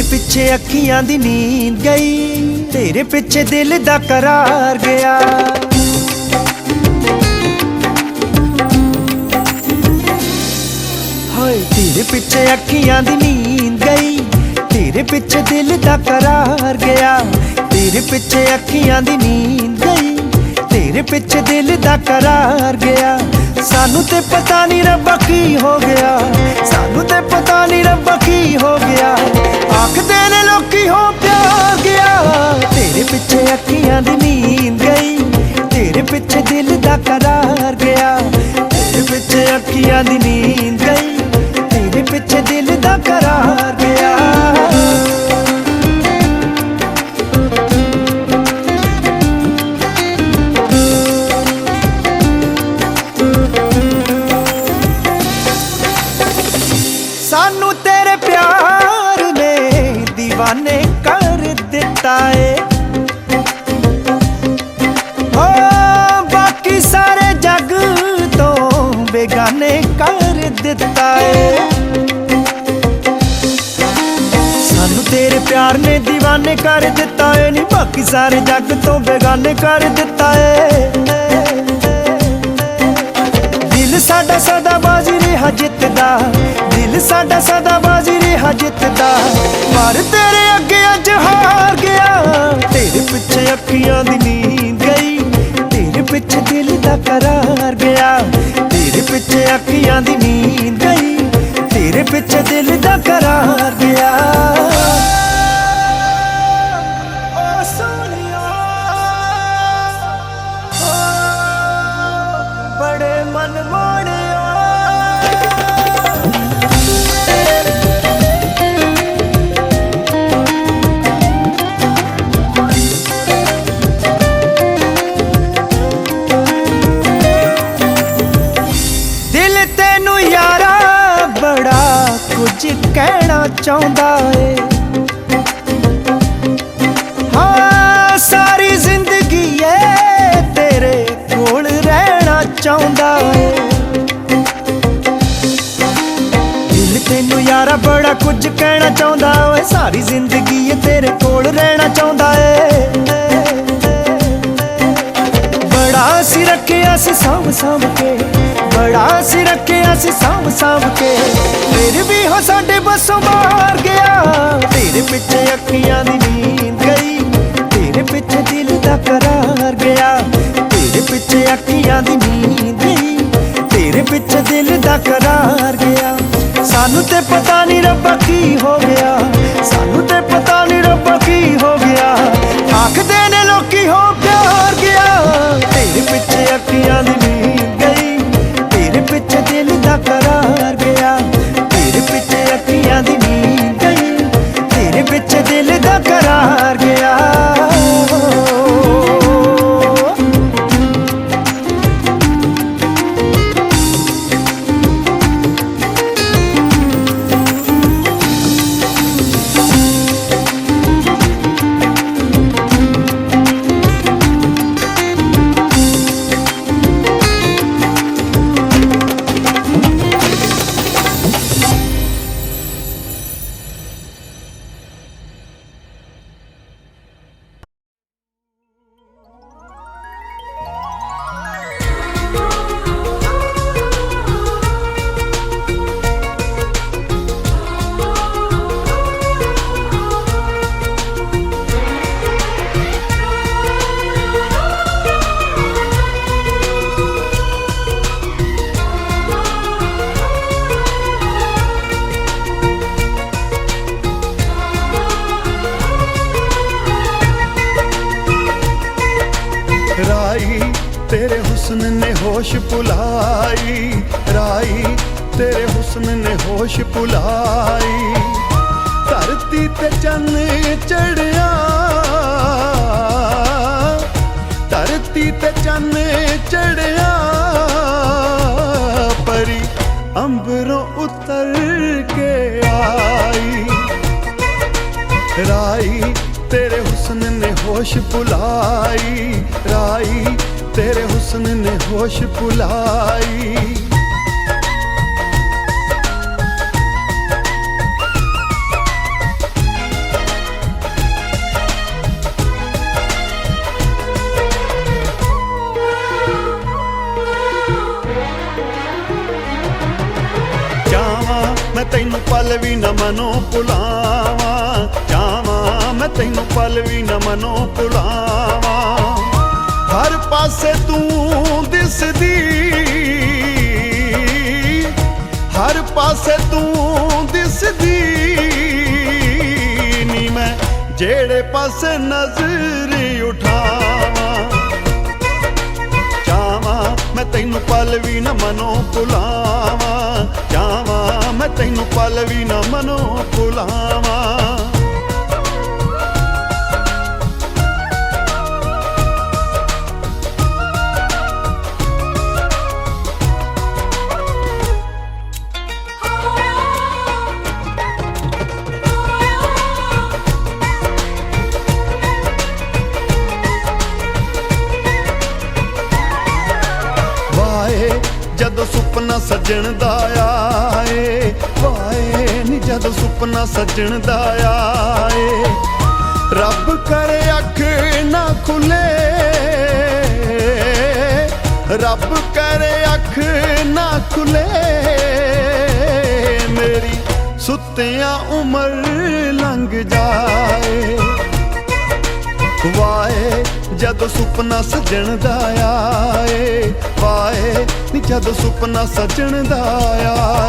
ਪਿੱਛੇ ਅੱਖੀਆਂ ਦੀ ਨੀਂਦ ਗਈ, ਤੇਰੇ ਪਿੱਛੇ ਦਿਲ ਦਾ ਕਰਾਰ ਗਿਆ। ਹਾਏ, ਤੇਰੇ ਪਿੱਛੇ ਅੱਖੀਆਂ ਦੀ ਨੀਂਦ ਗਈ, ਤੇਰੇ ਪਿੱਛੇ ਦਿਲ ਦਾ ਕਰਾਰ ਗਿਆ। ਤੇਰੇ ਪਿੱਛੇ ਅੱਖੀਆਂ ਦੀ ਨੀਂਦ ਗਈ, ਤੇਰੇ ਪਿੱਛੇ ਦਿਲ ਦਾ ਕਰਾਰ ਗਿਆ। ਸਾਨੂੰ ਤੇ ਪਤਾ ਨਹੀਂ ਰੱਬਾ ਕੀ ਹੋ ਗਿਆ। ਸਾਨੂੰ ਤੇ ਪਤਾ ਨਹੀਂ ਰੱਬਾ ਕੀ ਹੋ ਗਿਆ। ਆਖਦੇ ਨੇ ਲੋਕੀ ਹੋ ਪਿਆਰ ਗਿਆ। ਤੇਰੇ ਪਿੱਛੇ ਅੱਖੀਆਂ ਦੀ ਨੀਂਦ ਗਈ। ਤੇਰੇ ਪਿੱਛੇ ਦਿਲ ਦਾ ਕਰਾਰ ਗਿਆ। ਤੇਰੇ ਪਿੱਛੇ ਅੱਖੀਆਂ ਦੀ ਨੀਂਦ ਨੇ ਕਰ ਦਿੱਤਾ ਏ। ਨਹੀਂ ਬਾਕੀ ਸਾਰੇ ਜੱਗ ਤੋਂ ਬੇਗਾਨੇ ਕਰ ਦਿੱਤਾ ਏ। ਦਿਲ ਸਾਡਾ ਸਦਾ ਬਾਜ਼ੀ ਰਿਹਾ ਜਿੱਤਦਾ। ਦਿਲ ਸਾਡਾ ਸਦਾ ਬਾਜ਼ੀ ਰਿਹਾ ਜਿੱਤਦਾ। ਪਰ ਤੇਰੇ ਅੱਗੇ ਅੱਜ ਹਾਰ ਗਿਆ। ਤੇਰੇ ਪਿੱਛੇ ਅੱਖੀਆਂ ਦੀ ਨੀਂਦ ਗਈ ਤੇਰੇ ਪਿੱਛੇ ਦਿਲ ਦਾ ਕਰਾਰ ਗਿਆ। ਤੇਰੇ ਪਿੱਛੇ ਅੱਖੀਆਂ ਦੀ ਨੀਂਦ ਗਈ ਤੇਰੇ ਪਿੱਛੇ ਦਿਲ ਦਾ ਕਰਾਰ ਗਿਆ। ਚਾਹੁੰਦਾ ਏ। ਹਾਂ, ਸਾਰੀ ਜ਼ਿੰਦਗੀ ਏ ਤੇਰੇ ਕੋਲ ਰਹਿਣਾ ਚਾਹੁੰਦਾ ਏ। ਦਿਲ ਤੈਨੂੰ ਯਾਰਾ ਬੜਾ ਕੁਝ ਕਹਿਣਾ ਚਾਹੁੰਦਾ ਓਏ ਸਾਰੀ ਜ਼ਿੰਦਗੀ ਏ ਤੇਰੇ ਕੋਲ ਰਹਿਣਾ ਚਾਹੁੰਦਾ ਏ। ਬੜਾ ਸੀ ਰੱਖਿਆ ਸੀ ਸਾਂਭ ਸਾਂਭ ਕੇ। ਬੜਾ ਸੀ ਰੱਖਿਆ ਸੀ ਸਾਂਭ ਸਾਂਭ ਕੇ। ਫਿਰ ਵੀ ਹੋ ਸਾਡੇ ਬਸੋਂ ਬਾਹਰ ਗਿਆ। ਤੇਰੇ ਪਿੱਛੇ ਅੱਖੀਆਂ ਦੀ ਨੀਂਦ ਗਈ। ਤੇਰੇ ਪਿੱਛੇ ਦਿਲ ਦਾ ਕਰਾਰ ਗਿਆ। ਤੇਰੇ ਪਿੱਛੇ ਅੱਖੀਆਂ ਦੀ ਨੀਂਦ ਗਈ। ਤੇਰੇ ਪਿੱਛੇ ਦਿਲ ਦਾ ਕਰਾਰ ਗਿਆ। ਸਾਨੂੰ ਤੇ ਪਤਾ ਨਹੀਂ ਰੱਬਾ ਕੀ ਹੋ ਗਿਆ। ਸਾਨੂੰ ਤੇ ਪਤਾ ਨਹੀਂ ਰੱਬਾ ਕੀ ਤੇਰੇ ਹੁਸਨ ਨੇ ਹੋਸ਼ ਭੁਲਾਈ, ਰਾਈ, ਤੇਰੇ ਹੁਸਨ ਨੇ ਹੋਸ਼ ਭੁਲਾਈ। ਧਰਤੀ ਤੇ ਚੰਨ ਚੜਿਆ ਧਰਤੀ ਤੇ ਚੰਨ ਚੜਿਆ ਪਰੀ ਅੰਬਰੋਂ ਉਤਰ ਕੇ ਆਈ। ਰਾਈ, ਤੇਰੇ ਹੁਸਨ ਨੇ ਹੋਸ਼ ਭੁਲਾਈ, ਰਾਈ हुस्न ने होश बुलाई ਮੈਂ ਤੈਨੂੰ ਪਲ ਵੀ ਨਾ ਮਨੋਂ ਮੈਂ ਤੈਨੂੰ ਪਲ ਵੀ ਨਾ ਮਨੋਂ ਪਾਸੇ ਤੂੰ ਦਿਸਦੀ। ਹਰ ਪਾਸੇ ਤੂੰ ਦਿਸਦੀ। ਨੀ ਮੈਂ ਜਿਹੜੇ ਪਾਸੇ ਨਜ਼ਰ ਉਠਾਵਾਂ ਚਾਵਾਂ ਮੈਂ ਤੈਨੂੰ ਪਲ ਵੀ ਨਾ ਮਨੋਂ ਭੁਲਾਵਾਂ। ਚਾਵਾਂ ਮੈਂ ਤੈਨੂੰ ਪਲ ਵੀ ਨਾ ਮਨੋਂ ਭੁਲਾਵਾਂ। ਜਦੋਂ ਸੁਪਨਾ ਸਜਣ ਦਾ ਆਏ, ਵਾਏ, ਨੀ ਜਦੋਂ ਸੁਪਨਾ ਸਜਣ ਦਾ ਆਏ। ਰੱਬ ਕਰੇ ਅੱਖ ਨਾ ਖੁੱਲੇ, ਰੱਬ ਕਰੇ ਅੱਖ ਨਾ ਖੁੱਲੇ। ਮੇਰੀ ਸੁੱਤਿਆਂ ਉਮਰ ਲੰਘ ਜਾਏ। ਵਾਏ ਜਦੋਂ ਸੁਪਨਾ ਸਜਣ ਦਾ ਆਏ। ਵਾਏ ਨੀ ਜਦੋਂ ਸੁਪਨਾ ਸਜਣ ਦਾ ਆਏ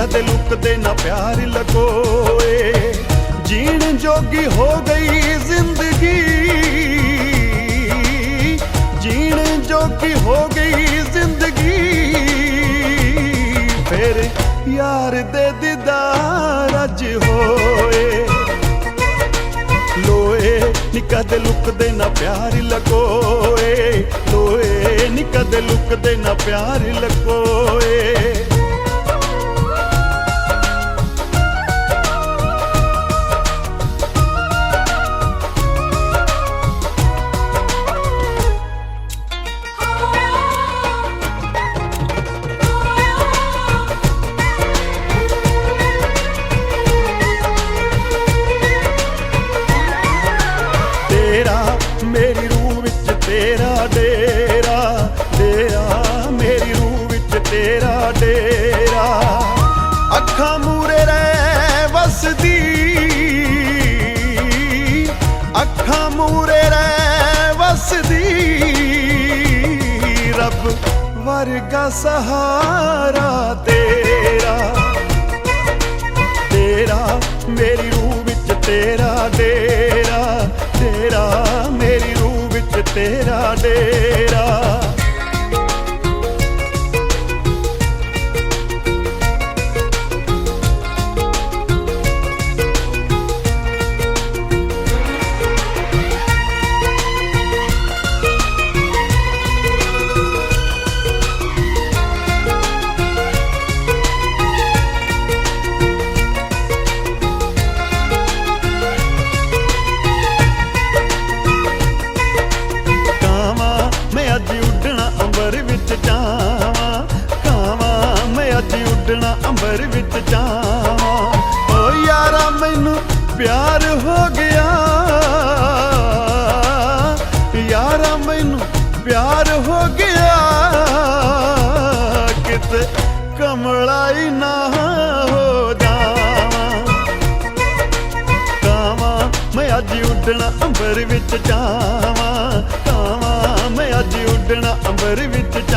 ਕਦੇ ਲੁਕਦੇ ਨਾ ਪਿਆਰ ਲਕੋਏ। ਜੀਣ ਜੋਗੀ ਹੋ ਗਈ ਜ਼ਿੰਦਗੀ। ਜੀਣ ਜੋਗੀ ਹੋ ਗਈ ਜ਼ਿੰਦਗੀ। ਫੇਰ ਯਾਰ ਦੇ ਦੀਦਾਰ ਅੱਜ ਹੋਏ। ਲੋਏ ਨੀ ਕਦੇ ਲੁਕਦੇ ਨਾ ਪਿਆਰ ਲਕੋਏ। ਲੋਏ ਨੀ ਕਦੇ ਲੁਕਦੇ ਨਾ ਪਿਆਰ ਲਕੋਏ। ਵਰਗਾ ਸਹਾਰਾ ਤੇਰਾ ਉੱਡਣਾ ਵਿੱਚ ਜਾਵਾਂ। ਓ ਯਾਰਾ, ਮੈਨੂੰ ਪਿਆਰ ਹੋ ਗਿਆ। ਯਾਰਾ, ਮੈਨੂੰ ਪਿਆਰ ਹੋ ਗਿਆ। ਕਿਤੇ ਕਮਲਾਈ ਨਾ ਹੋ ਜਾਵਾਂ। ਕਾਵਾਂ ਮੈਂ ਅੱਜ ਉੱਡਣਾ ਅੰਬਰ ਵਿੱਚ ਜਾਵਾਂ। ਕਾਵਾਂ ਮੈਂ ਅੱਜ ਉੱਡਣਾ ਅੰਬਰ ਵਿੱਚ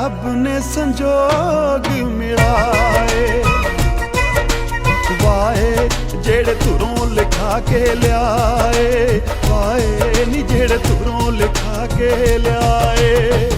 ਰੱਬ ਨੇ ਸੰਜੋਗ ਮਿਲਾਏ। ਵਾਏ, ਜਿਹੜੇ ਧੁਰੋਂ ਲਿਖਾ ਕੇ ਲਿਆਏ। ਵਾਏ, ਨੀ ਜਿਹੜੇ ਧੁਰੋਂ ਲਿਖਾ ਕੇ ਲਿਆਏ।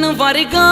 நான் வருகா